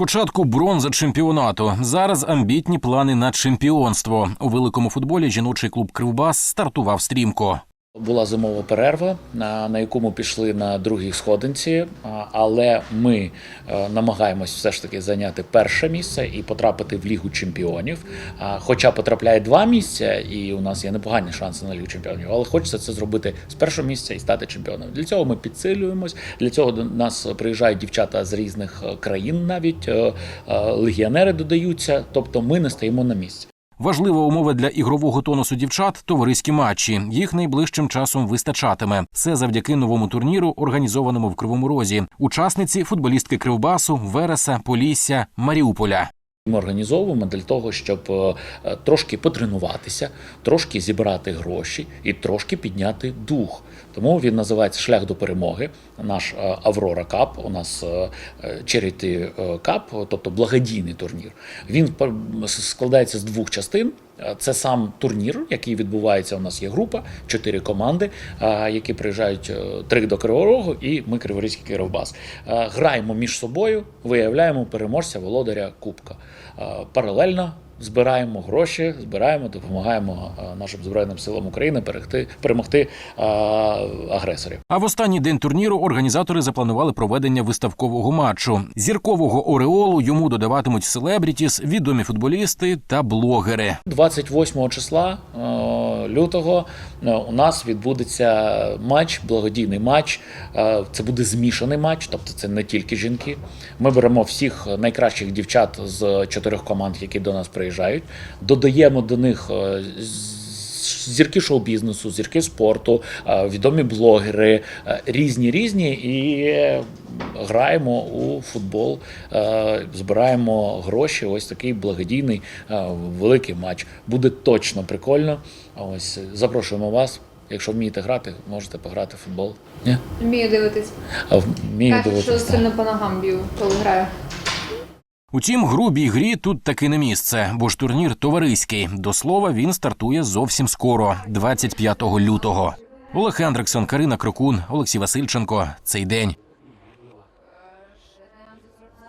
Спочатку бронза чемпіонату. Зараз амбітні плани на чемпіонство. У великому футболі жіночий клуб Кривбас стартував стрімко. Була зимова перерва, на, яку ми пішли на другій сходинці, але ми е, намагаємось все ж таки зайняти перше місце і потрапити в Лігу чемпіонів. Хоча потрапляє два місця, і у нас є непогані шанси на Лігу чемпіонів, але хочеться це зробити з першого місця і стати чемпіоном. Для цього ми підсилюємось. Для цього до нас приїжджають дівчата з різних е, країн, навіть е, легіонери додаються. Тобто ми не стоїмо на місці. Важлива умова для ігрового тонусу дівчат товариські матчі. Їх найближчим часом вистачатиме. Це завдяки новому турніру, організованому в Кривому Розі. Учасниці футболістки Кривбасу, Вереса, Полісся, Маріуполя. Ми організовуємо для того, щоб е, е, трошки потренуватися, трошки зібрати гроші і трошки підняти дух. Тому він називається Шлях до перемоги. Наш е, Аврора Кап, у нас Charity Кап, тобто благодійний турнір. Він складається з двох частин. Е, Це сам турнір, який відбувається. У нас є група, чотири команди, е, які приїжджають е, три до Кривого Рогу, і ми Криворізький Кировбас. Граємо між собою, виявляємо переможця володаря Кубка. Паралельно збираємо гроші, збираємо, допомагаємо е, нашим збройним силам України перегти, перемогти е, агресорів. А в останній день турніру організатори запланували проведення виставкового матчу. Зіркового ореолу йому додаватимуть селебрітіс, відомі футболісти та блогери. 28 числа е, лютого у нас відбудеться матч, благодійний матч. Це буде змішаний матч, тобто це не тільки жінки. Ми беремо всіх найкращих дівчат з чотирьох команд, які до нас приїжджають, додаємо до них. е, Зірки шоу-бізнесу, зірки спорту, е, відомі блогери, е, різні різні, і граємо у футбол, збираємо гроші. Ось такий благодійний великий матч. Буде точно прикольно. Ось запрошуємо вас. Якщо вмієте грати, можете пограти в футбол. Ні? Вмію дивитись. А вмію Кажуть, що дивитися. сильно по ногам б'ю, коли граю. Утім, грубій грі тут таки не місце, бо ж турнір товариський. До слова, він стартує зовсім скоро, 25 лютого. Олег Андрексон, Карина Крокун, Олексій Васильченко. Цей день.